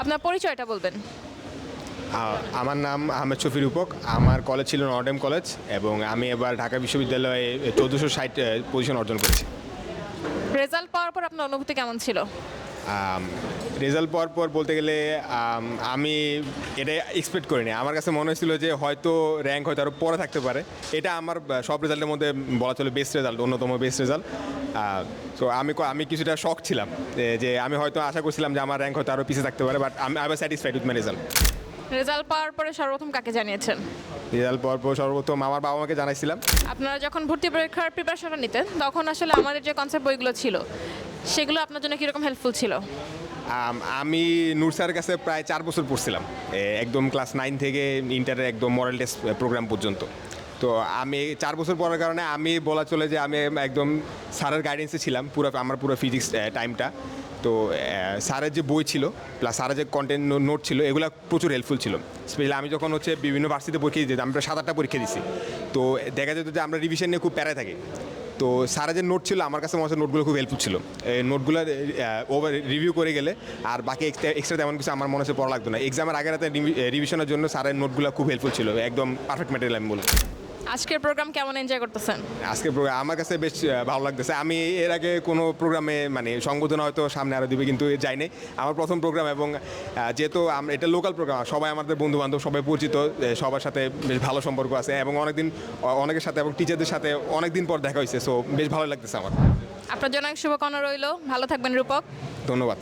আপনার পরিচয়টা বলবেন। আমার নাম আহমেদ শফি রূপক। আমার কলেজ ছিল নর্ডেম কলেজ এবং আমি এবার ঢাকা বিশ্ববিদ্যালয়ে চোদ্দোশো ষাট পজিশন অর্জন করেছি। রেজাল্ট পাওয়ার পর আপনার অনুভূতি কেমন ছিল? রেজাল্ট পাওয়ার পর বলতে গেলে আমি এটা এক্সপেক্ট করিনি। আমার কাছে মনে হয়েছিল যে হয়তো র্যাঙ্ক হয়তো আরও পরে থাকতে পারে। এটা আমার সব রেজাল্টের মধ্যে বলা চলে বেস্ট রেজাল্ট অন্যতম বেস্ট রেজাল্ট তো আমি আমি কিছুটা শখ ছিলাম যে- আমি হয়তো আশা করছিলাম যে আমার র্যাঙ্ক হয়তো আরও পিছিয়ে থাকতে পারে বাট আমি I was satisfied with my result result পাওয়ার পরে সর্বপ্রথম কাকে জানিয়েছেন? রেজাল্ট পাওয়ার পর সর্বপ্রথম আমার বাবা মাকে জানাইছিলাম। আপনারা যখন ভর্তি পরীক্ষার প্রিপারেশনটা নিতেন তখন আসলে আমাদের যে কনসেপ্ট বইগুলো ছিল সেগুলো আপনার জন্য কীরকম হেল্পফুল ছিল? আমি নূর স্যারের কাছে প্রায় চার বছর পড়ছিলাম। একদম ক্লাস নাইন থেকে ইন্টারের একদম মরাল টেস্ট প্রোগ্রাম পর্যন্ত। তো আমি চার বছর পড়ার কারণে আমি বলা চলে যে আমি একদম স্যারের গাইডেন্সে ছিলাম পুরো, আমার পুরো ফিজিক্স টাইমটা তো স্যারের যে বই ছিল প্লাস স্যারের যে কন্টেন্ট নোট ছিল, এগুলো প্রচুর হেল্পফুল ছিল। স্পেশালি আমি যখন হচ্ছে বিভিন্ন ভার্সিটিতে পরীক্ষা দিতে আমি প্রায় সাত আটটা পরীক্ষা দিছি। তো দেখা যেত যে আমরা রিভিশন নিয়ে খুব প্যারায় থাকি। তো সারা যে নোট ছিল, আমার কাছে মনে হচ্ছে নোটগুলো খুব হেল্পফুল ছিল। নোটগুলো ওভার রিভিউ করে গেলে আর বাকি এক্সট্রা তেমন কিছু আমার মনে হচ্ছে পড়া লাগতো না। এক্সামের আগের রাতে রিভিশনের জন্য স্যারের নোটগুলো খুব হেল্পফুল ছিল, একদম পারফেক্ট ম্যাটেরিয়াল আমি বলব। আজকের প্রোগ্রাম কেমন এনজয় করতেছেন? আজকের প্রোগ্রাম আমার কাছে বেশ ভালো লাগতেছে। আমি এর আগে কোনো প্রোগ্রামে মানে সংবোধনা হয়তো সামনে আরও দিবে কিন্তু যাইনি আমার প্রথম প্রোগ্রাম এবং যেহেতু আমরা এটা লোকাল প্রোগ্রাম সবাই আমাদের বন্ধু বান্ধব সবাই পরিচিত সবার সাথে বেশ ভালো সম্পর্ক আছে এবং অনেকদিন অনেকের সাথে এবং টিচারদের সাথে অনেকদিন পর দেখা হয়েছে সো বেশ ভালো লাগতেছে আমার। আপনার জন্য শুভকামনা রইল। ভালো থাকবেন রূপক। ধন্যবাদ।